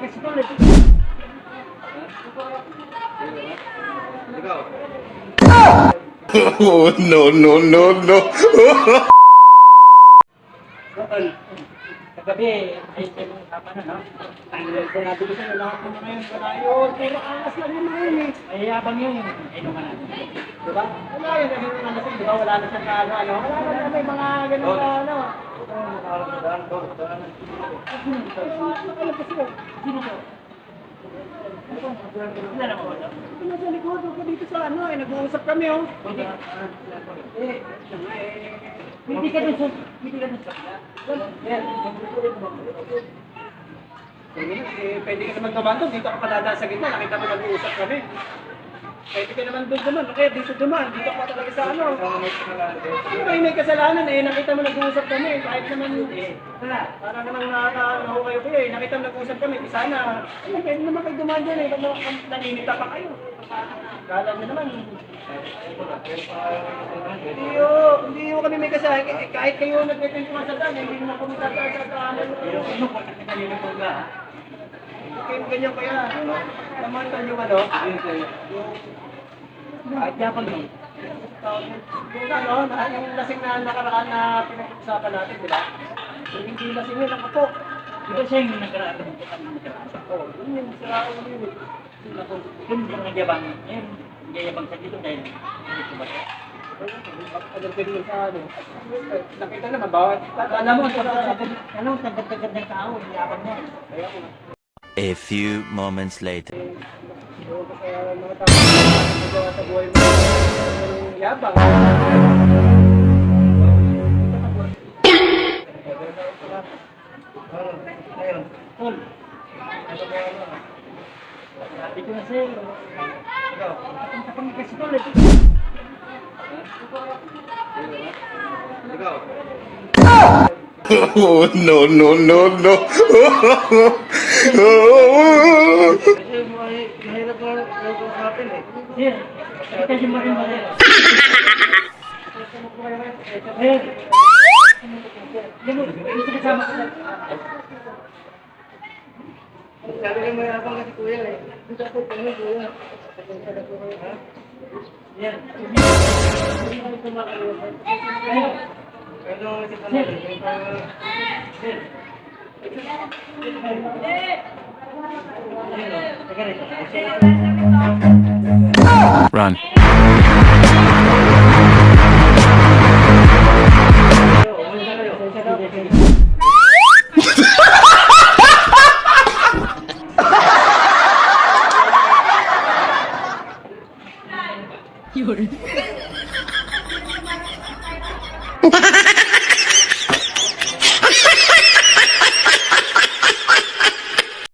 Oh, no, no, no, no. Kagabi, ay kayo ng usapan na, no? Ang sinabi ko sa'yo, lahat ng mga yun, wala yun. Pero angas lang yun mga yun eh. Ay, yabang yun. Ay, nung ano. Diba? Wala yun, ano yun, ano yun, diba? Wala na siyang kaano, ano. Wala na may mga ganun na, ano. Nasa likod ako dito sa ano eh, nag-uusap kami oh. Hindi. Hindi ka dun sa, hindi ka dun sa pwede ka naman dumaan doon, dito ako padadaan sa gitna, nakita mo nag-uusap kami. Pwede ka naman doon dumaan, kaya dito dumaan, dito ako talaga sa ano. Hindi kayo may kasalanan eh, nakita mo nag-uusap kami, kahit naman eh, para naman nakakaano kayo kayo eh, nakita mo nag-uusap kami, sana, eh, pwede naman kayo dumaan dyan eh, naman naninita pa kayo? Kala nyo naman, hindi yo, hindi yo kami may kasalanan, kahit kayo nagkwentuhan sa daan, eh, hindi naman kami sa daan. Ano po, kasi kanina po ka, Kayo ganyan kaya, naman yung ano, yung kahit yapang yun. Yung ano, yung lasing na nakaraan na pinag-usapan natin, di ba? Yung hindi lasing yun, ang apo. Di ba siya yung nakaraan na nakaraan? Oo, yun yung sira ko yun. Kung yung nagyabang, yun, nagyayabang sa dito dahil hindi ba ano. Nakita naman, bawat... Alam mo, mo, tagad-tagad ng tao, yabang niya. Kaya ko. A few moments later. oh no no no no Kasi mahirap nga nag-usapin eh. Yeah. Kasi mahirap nga rin. Hey! Gusto kasama ko Sabi ko mayroon kasi kuya eh. Gusto ko tanong kuya. Yan. Ano si Pangalaman? Run. Yun.